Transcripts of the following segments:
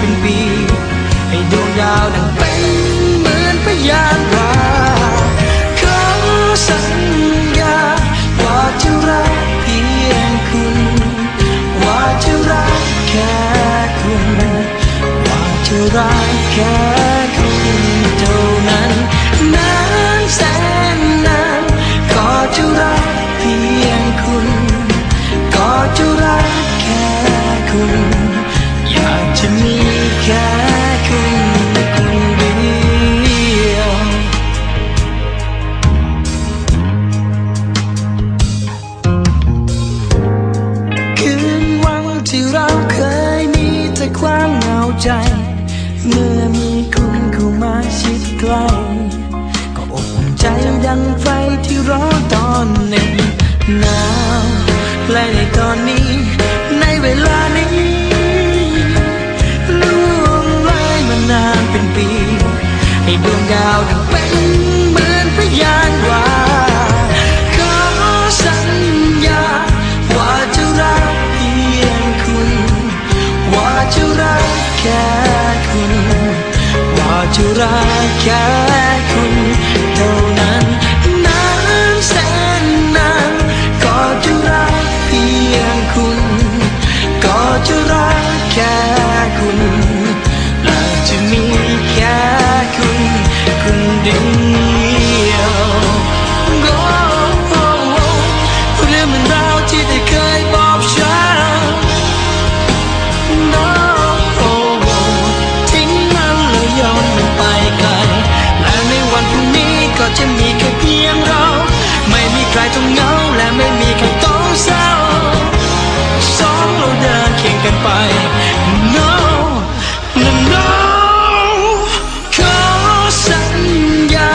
เป็นปี ให้ดวงดาวดังเป็นเหมือนพยานว่าขอสัญญาว่าจะรักเพียงคุณ ว่าจะรักแค่คุณ ว่าจะรักแค่ ให้ดวงดาวดังเป็นเหมือนพยานว่าขอสัญญา ว่าจะรักเพียงคุณ ว่าจะรักแค่คุณ ว่าจะรักแค่ ไป No No No ขอสัญญา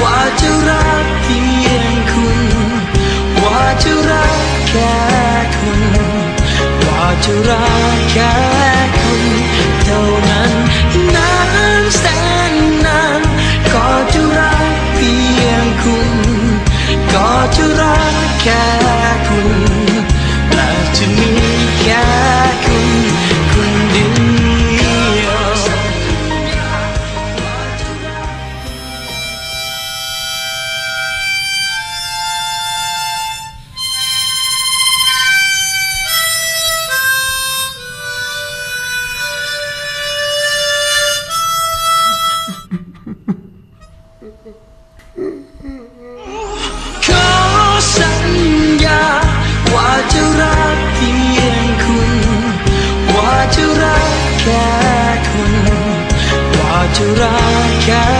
ว่าจะรักเพียงคุณ ว่าจะรักแค่คุณ ว่าจะรักแค่ รักแค่